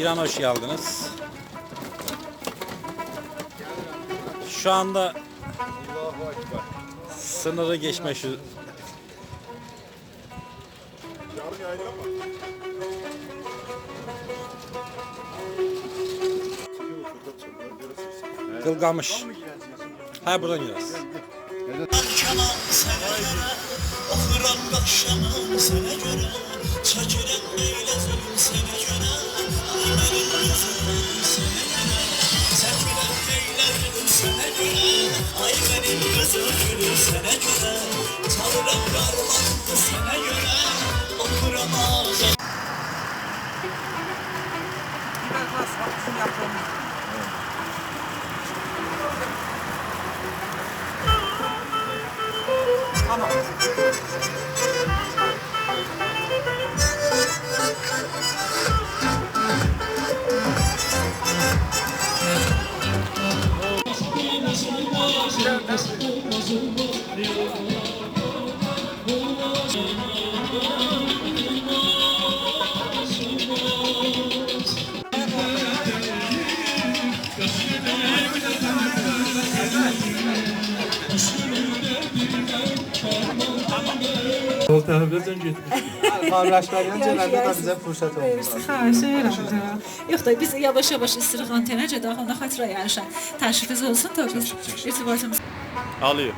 İran hoş geldiniz. Şu anda sınırı geçme şu Kılgamış. Ha buradan gidiyoruz. Keman sana göre Okuram akşamım sana göre Göre Aymerim gözüm eylezim sana göre Aymerim gözüm sana göre Qardaşlarla gələndə də bizə fürsət oldu. Xahiş edirəm. Yox da biz yavaş-yavaş istirik antenəcə daha ona xatirə yarışa təşrifiniz olsun da biz irtibatımız Alıyor.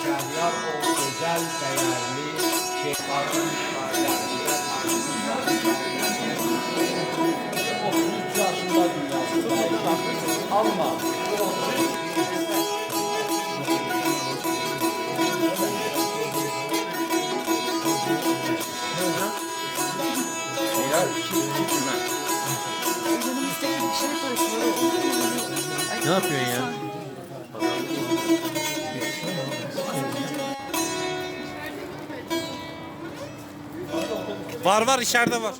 Şəhriyar o gözəl, dəyərli şeyxarın şairlərində 33 yaşında dünyasında yaşamış, amma Var var içeride var.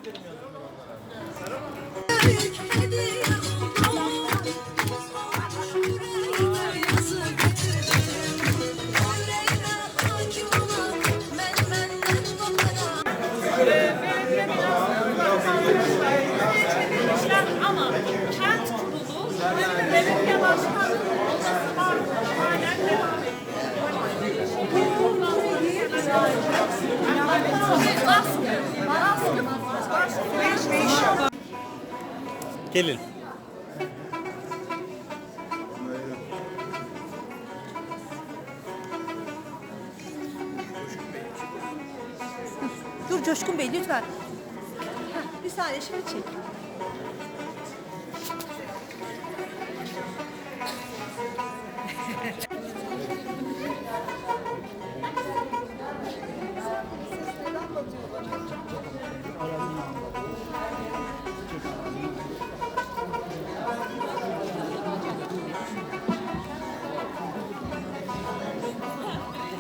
Gelin. Dur Coşkun Bey lütfen. Heh, bir saniye şimdi çek.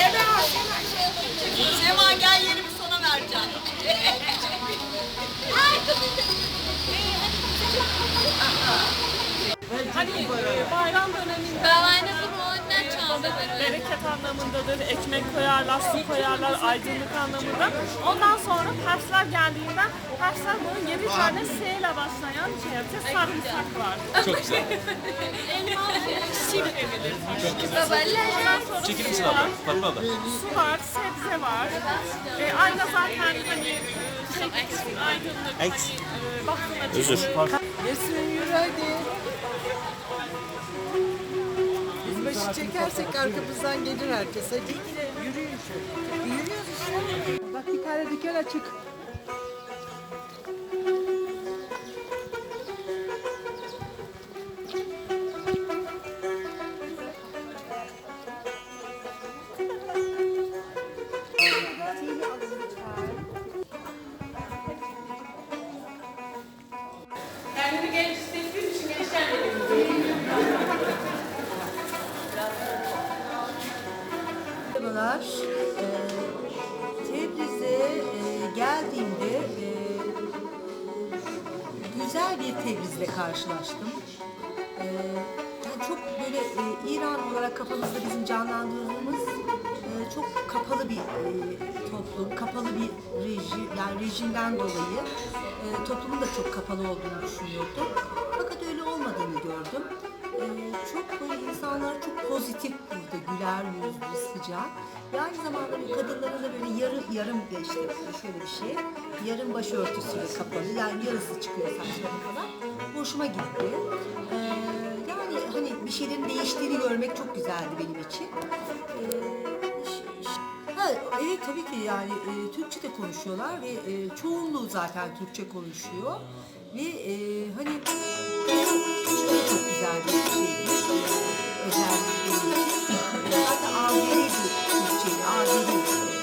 yapın. Sema gel yerimi sana vereceğim. Hani e, bayram döneminde Ben bu rolünden çaldım. bereket anlamındadır, ekmek koyarlar, su koyarlar, aydınlık anlamında. Ondan sonra Persler geldiğinde Persler bunun yedi tane S ile başlayan şey yapacak, sarımsak var. Çok güzel. Elma sil emilir. Babalar. Ondan sonra Çekilir su misin var, abla? Fatma abla. su var, sebze var. E, ayna zaten hani şey, aydınlık, hani e, baktığına Özür. Yesin yürü hadi. Biz başı çekersek arkamızdan gelir herkes. Hadi yürüyün şöyle. Yürüyoruz işte. Bak bir tane dükkan açık. Kendini genç hissettiğin için gençlerle Merhabalar. Ee, Tebriz'e e, geldiğimde e, güzel bir Tebriz'le karşılaştım. Ee, yani çok böyle e, İran olarak kafamızda bizim canlandırdığımız çok kapalı bir toplum, kapalı bir rejim, yani rejimden dolayı e, toplumun da çok kapalı olduğunu düşünüyordum. Fakat öyle olmadığını gördüm. Ee, çok böyle insanlar çok pozitif burada, güler yüzlü, sıcak. Ve aynı zamanda böyle kadınların da böyle yarı, yarım işte şöyle bir şey, yarım başörtüsüyle kapalı, yani yarısı çıkıyor saçları falan. Hoşuma gitti. Ee, yani hani bir şeylerin değiştiğini görmek çok güzeldi benim için. Ha, evet tabii ki yani e, Türkçe de konuşuyorlar ve e, çoğunluğu zaten Türkçe konuşuyor ve e, hani çok güzel bir şeydi. Özellikle. Zaten Azeri bir Türkçeydi, Azeri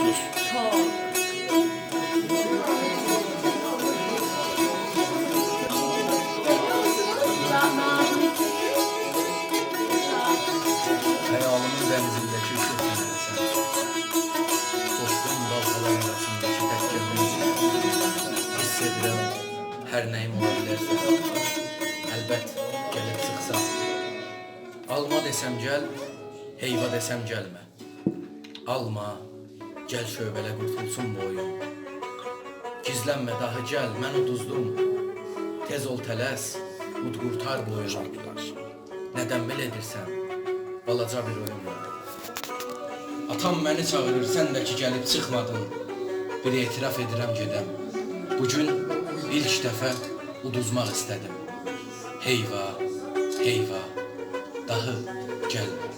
Musunuz? Hayalımın dənizindəki üşütmə sən Dostum dalğalar arasındakı tək gömülsün Hiss edirəm hər nəyim ola bilərsən Alma desəm heyva desəm Alma, gəl şöbələ qurtulsun boyun Gizlənmə daha gəl, mən uduzdum Tez ol tələs, ud qurtar boyunu Nədən belə edirsən? Balaca bir oyunla. Atam məni çağırır, sən də ki gəlib çıxmadın. Bir etiraf edirəm gedəm. Bu gün ilk dəfə uduzmaq istədim. Heyva, heyva, daha gəlmə.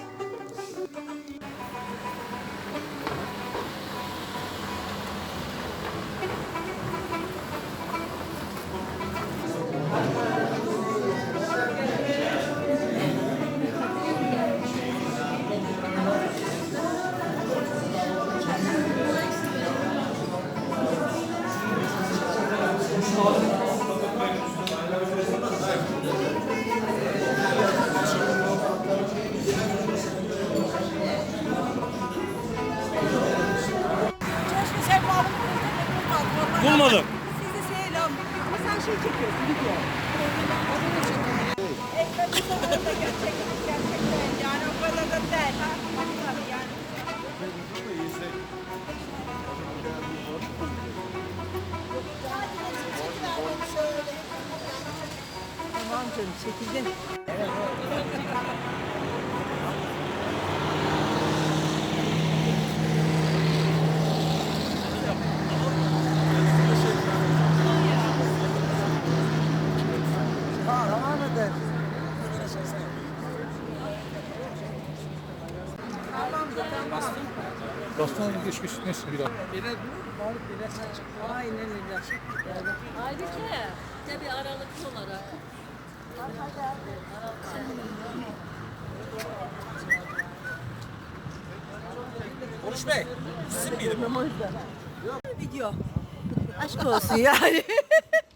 Bulmadım. Sizi selam. Ama sen şey çekiyorsun video. Ekmek da gerçekten gerçekten yani o kadar da değil. Ha? Tabii yani. Tamam canım çekildin. Tamam mıdır? Tamamdır tamam. Dostum geçmiş neyse bir daha. Aynen öyle. Halbuki tabii aralıklı olarak. Konuş Bey. Sizin miydi bu? Video. Aşk olsun yani.